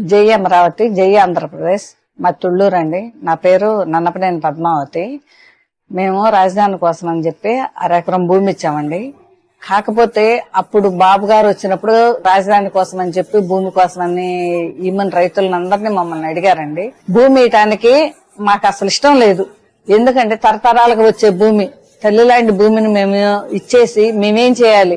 జై అమరావతి జై ఆంధ్రప్రదేశ్. మా తుళ్ళూరు అండి. నా పేరు నన్నపనేని పద్మావతి. మేము రాజధాని కోసం అని చెప్పి అరెకరం భూమి ఇచ్చామండి. కాకపోతే అప్పుడు బాబు గారు వచ్చినప్పుడు రాజధాని కోసం అని చెప్పి భూమి కోసం అని ఈమెన్ రైతులందరినీ మమ్మల్ని అడిగారండి. భూమి ఇయటానికి మాకు అసలు ఇష్టం లేదు. ఎందుకంటే తరతరాలకు వచ్చే భూమి. తల్లి లాంటి భూమిని మేము ఇచ్చేసి మేమేం చేయాలి?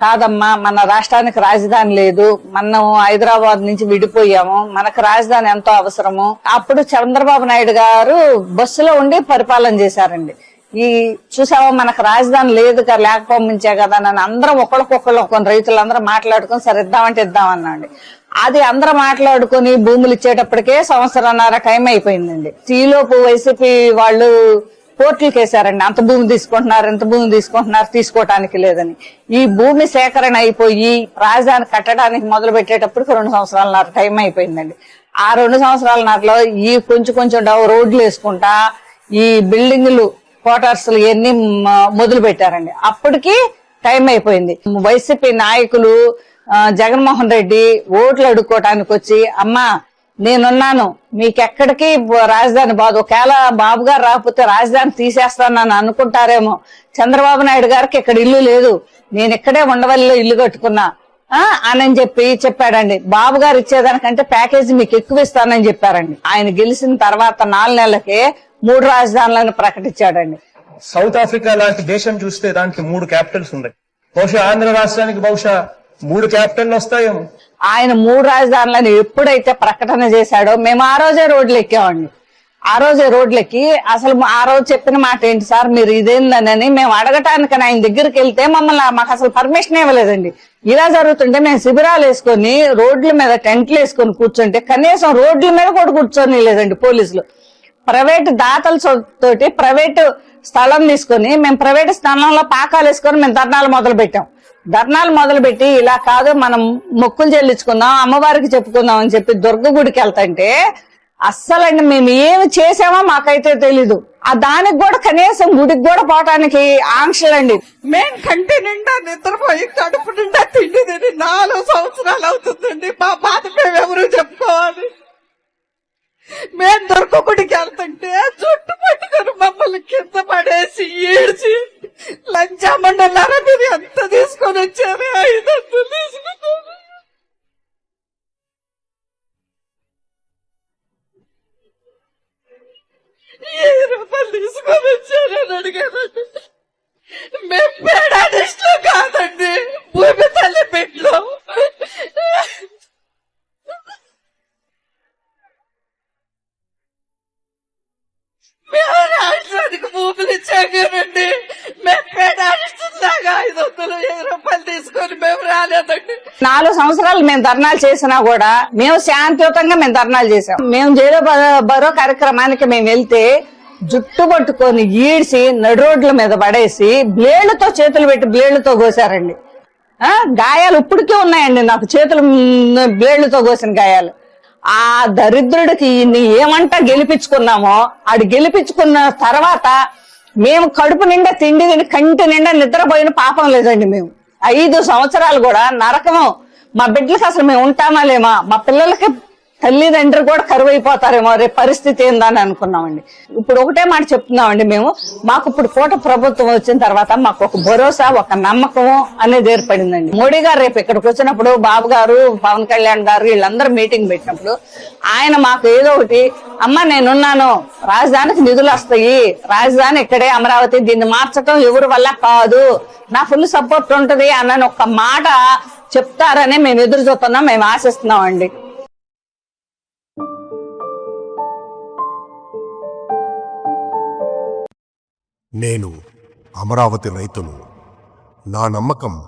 కాదమ్మా మన రాష్ట్రానికి రాజధాని లేదు. మనం హైదరాబాద్ నుంచి విడిపోయాము. మనకు రాజధాని ఎంతో అవసరము. అప్పుడు చంద్రబాబు నాయుడు గారు బస్సులో ఉండి పరిపాలన చేశారండి. ఈ చూసావా మనకు రాజధాని లేదు కదా లేకపోమించే కదా నన్ను అందరం ఒకళ్ళకొకళ్ళు కొన్ని రైతులందరూ మాట్లాడుకొని సరే ఇద్దామంటే ఇద్దామన్నాండి అది అందరూ మాట్లాడుకొని భూములు ఇచ్చేటప్పటికే సంవత్సరాన్నర టైం అయిపోయిందండి. ఈలోపు వైసీపీ వాళ్ళు కోర్టులకు వేశారండి అంత భూమి తీసుకుంటున్నారు ఇంత భూమి తీసుకుంటున్నారు తీసుకోవటానికి లేదని. ఈ భూమి సేకరణ అయిపోయి రాజధాని కట్టడానికి మొదలు పెట్టేటప్పటికి రెండు సంవత్సరాలన్నర టైం అయిపోయిందండి. ఆ రెండు సంవత్సరాలన్నరలో ఈ కొంచెం కొంచెం డౌ రోడ్లు వేసుకుంటా ఈ బిల్డింగులు క్వార్టర్స్లు ఇవన్నీ మొదలు పెట్టారండి. అప్పటికి టైం అయిపోయింది. వైసీపీ నాయకులు జగన్మోహన్ రెడ్డి ఓట్లు అడుక్కోవటానికి వచ్చి అమ్మా నేనున్నాను. మీకెక్కడికి రాజధాని బాదు ఒకవేళ బాబు గారు రాకపోతే రాజధాని తీసేస్తానని అనుకుంటారేమో. చంద్రబాబు నాయుడు గారికి ఇక్కడ ఇల్లు లేదు. నేను ఇక్కడే ఉండవల్లిలో ఇల్లు కట్టుకున్నా. ఆ అని చెప్పి చెప్పాడండి. బాబు గారు ఇచ్చేదానికంటే ప్యాకేజీ మీకు ఎక్కువ ఇస్తానని చెప్పారండి. ఆయన గెలిచిన తర్వాత నాలుగు నెలలకే మూడు రాజధానులను ప్రకటించాడండి. సౌత్ ఆఫ్రికా లాంటి దేశం చూస్తే దానికి మూడు క్యాపిటల్స్ ఉన్నాయి. బహుశా ఆంధ్ర రాష్ట్రానికి బహుశా మూడు క్యాపిటల్ వస్తాయేమో. ఆయన మూడు రాజధానులను ఎప్పుడైతే ప్రకటన చేశాడో మేము ఆ రోజే రోడ్లు ఎక్కామండి ఆ రోజే రోడ్లు ఎక్కి అసలు ఆ రోజు చెప్పిన మాట ఏంటి సార్? మీరు ఇదేందని మేము అడగటానికి ఆయన దగ్గరికి వెళ్తే మమ్మల్ని మాకు అసలు పర్మిషన్ ఇవ్వలేదండి. ఇలా జరుగుతుంటే మేము శిబిరాలు వేసుకొని రోడ్ల మీద టెంట్లు వేసుకొని కూర్చుంటే కనీసం రోడ్ల మీద కూడా కూర్చొని లేదండి పోలీసులు. ప్రైవేట్ దాతల తోటి ప్రైవేట్ స్థలం తీసుకొని మేము ప్రైవేట్ స్థలంలో పాకాలు వేసుకొని మేము ధర్నాలు మొదలు పెట్టాం ధర్నాలు మొదలుపెట్టి ఇలా కాదు మనం మొక్కులు చెల్లించుకుందాం అమ్మవారికి చెప్పుకుందాం అని చెప్పి దుర్గ గుడికి వెళ్తాంటే అస్సలండి మేము ఏమి చేసామో మాకైతే తెలీదు. ఆ దానికి కూడా కనీసం గుడికి కూడా పోవటానికి ఆంక్షలండి. మేం కంటి నిండా నిద్రపోయి కడుపు నిండా తిండి తిని నాలుగు సంవత్సరాలు అవుతుందండి. మా బాధ మేము ఎవరు చెప్పుకోవాలి మేము దొరకకుడికి వెళ్తుంటే చుట్టూ పట్టుకొని మమ్మల్ని కింద పడేసి ఏడ్చి లంచామండలారా మీరు ఎంత తీసుకొని వచ్చారు? ఐదు వందలు తీసుకున్నారు ఏ రూపాయలు తీసుకొని వచ్చారని అడిగారండి మేము పేడాడిస్ట్లో నాలుగు సంవత్సరాలు మేము ధర్నాలు చేసినా కూడా మేము శాంతియుతంగా మేము ధర్నాలు చేసాం మేము జైలు బరో కార్యక్రమానికి మేము వెళ్తే జుట్టు పట్టుకొని ఈడ్చి నడు రోడ్ల మీద పడేసి బ్లేడ్లతో చేతులు పెట్టి బ్లేడ్లతో కోసారండి. గాయాలు ఇప్పటికే ఉన్నాయండి నాకు చేతులు మ్, బ్లేడ్లతో కోసిన గాయాలు. ఆ దరిద్రుడికి ఏమంటా గెలిపించుకున్నామో ఆడు గెలిపించుకున్న తర్వాత మేము కడుపు నిండా తిండి తిని కంటి నిండా నిద్రపోయిన పాపం లేదండి మేము. ఐదు సంవత్సరాలు కూడా నరకము. మా బిడ్డలకి అసలు మేము ఉంటామా లేమా? మా పిల్లలకి తల్లిదండ్రులు కూడా కరువు అయిపోతారేమో రేపు పరిస్థితి ఏందని అనుకున్నామండి. ఇప్పుడు ఒకటే మాట చెప్తున్నామండి మేము మాకు ఇప్పుడు కోట ప్రభుత్వం వచ్చిన తర్వాత మాకు ఒక భరోసా ఒక నమ్మకం అనేది ఏర్పడిందండి. మోడీ గారు రేపు ఇక్కడికి వచ్చినప్పుడు బాబు గారు పవన్ కళ్యాణ్ గారు వీళ్ళందరూ మీటింగ్ పెట్టినప్పుడు ఆయన మాకు ఏదో ఒకటి అమ్మ నేనున్నాను రాజధానికి నిధులు వస్తాయి రాజధాని ఇక్కడే అమరావతి దీన్ని మార్చడం ఎవరి వల్ల కాదు నా ఫుల్ సపోర్ట్ ఉంటది అన్న ఒక మాట చెప్తారని మేము ఎదురు చూస్తున్నాం మేము ఆశిస్తున్నాం అండి నేను అమరావతి రైతును. నా నమ్మకం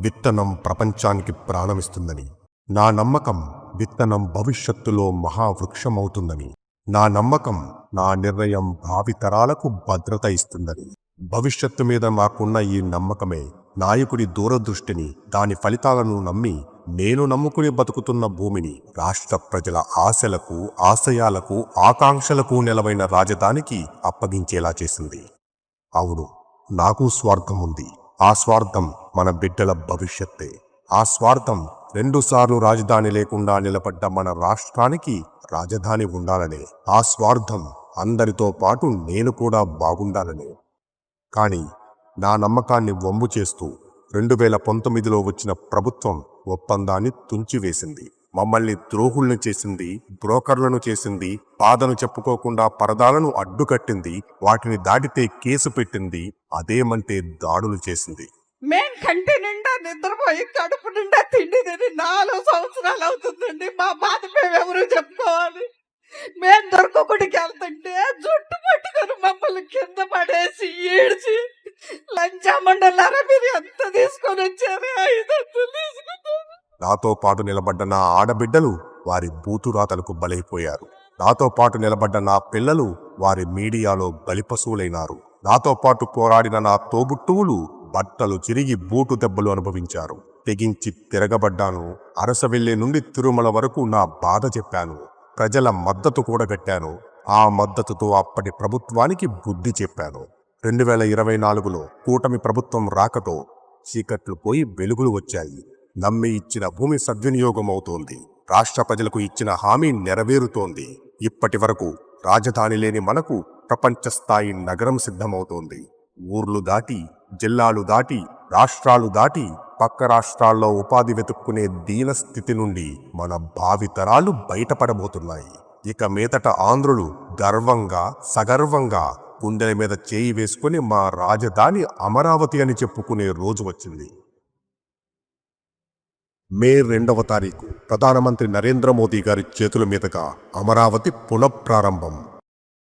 విత్తనం ప్రపంచానికి ప్రాణమిస్తుందని. నా నమ్మకం విత్తనం భవిష్యత్తులో మహావృక్షమవుతుందని. నా నమ్మకం నా నిర్ణయం భావితరాలకు భద్రత ఇస్తుందని. భవిష్యత్తు మీద నాకున్న ఈ నమ్మకమే నాయకుడి దూరదృష్టిని దాని ఫలితాలను నమ్మి నేను నమ్ముకుని బతుకుతున్న భూమిని రాష్ట్ర ప్రజల ఆశలకు ఆశయాలకు ఆకాంక్షలకు నెలవైన రాజధానికి అప్పగించేలా చేసింది. అవును నాకు స్వార్థం ఉంది. ఆ స్వార్థం మన బిడ్డల భవిష్యత్తే. ఆ స్వార్థం రెండుసార్లు రాజధాని లేకుండా నిలబడ్డ మన రాష్ట్రానికి రాజధాని ఉండాలనే. ఆ స్వార్థం అందరితో పాటు నేను కూడా బాగుండాలనే. కానీ నా నమ్మకాన్ని వమ్ము చేస్తూ రెండు వేల పంతొమ్మిదిలో వచ్చిన ప్రభుత్వం ఒప్పందాన్ని తుంచివేసింది. మమ్మల్ని ద్రోహుల్ని చేసింది బ్రోకర్లను చేసింది బాధను చెప్పుకోకుండా పరదాలను అడ్డుకట్టింది వాటిని దాటితే కేసు పెట్టింది అదేమంటే దాడులు చేసింది. మేం కంటి నిండా నిద్రపోయి కడుపు నిండా తిండి తిని నాలుగు సంవత్సరాలు అవుతుందండి. మా బాధ మేమెవరు చెప్పుకోవాలి. మేం దొరకకుడికి వెళ్తుంటే జుట్టు పట్టుకొని మమ్మల్ని కింద పడేసి ఈడ్చి లంచామండలారా మీరు ఎంత తీసుకొని వచ్చారు? ఐదు తీసుకున్నారు నాతో పాటు నిలబడ్డ నా ఆడబిడ్డలు వారి బూతురాతలకు బలైపోయారు. నాతో పాటు నిలబడ్డ నా పిల్లలు వారి మీడియాలో బలిపశువులైనారు. నాతో పాటు పోరాడిన నా తోబుట్టువులు బట్టలు చిరిగి బూటు దెబ్బలు అనుభవించారు. తెగించి తిరగబడ్డాను. అరసవెల్లి నుండి తిరుమల వరకు నా బాధ చెప్పాను. ప్రజల మద్దతు కూడగట్టాను ఆ మద్దతుతో అప్పటి ప్రభుత్వానికి బుద్ధి చెప్పాను. రెండు వేల ఇరవై నాలుగులో కూటమి ప్రభుత్వం రాకతో చీకట్లు పోయి వెలుగులు వచ్చాయి. నమ్మి ఇచ్చిన భూమి సద్వినియోగం అవుతోంది రాష్ట్ర ప్రజలకు ఇచ్చిన హామీ నెరవేరుతోంది. ఇప్పటి వరకు రాజధాని లేని మనకు ప్రపంచ స్థాయి నగరం సిద్ధమవుతోంది. ఊర్లు దాటి జిల్లాలు దాటి రాష్ట్రాలు దాటి పక్క రాష్ట్రాల్లో ఉపాధి వెతుక్కునే దీన స్థితి నుండి మన భావితరాలు బయటపడబోతున్నాయి. ఇక మీదట ఆంధ్రులు గర్వంగా సగర్వంగా గుండెల మీద చేయి వేసుకుని మా రాజధాని అమరావతి అని చెప్పుకునే రోజు వచ్చింది. మే రెండవ తారీఖు ప్రధానమంత్రి నరేంద్ర మోదీ గారి చేతుల మీదుగా అమరావతి పునఃప్రారంభం.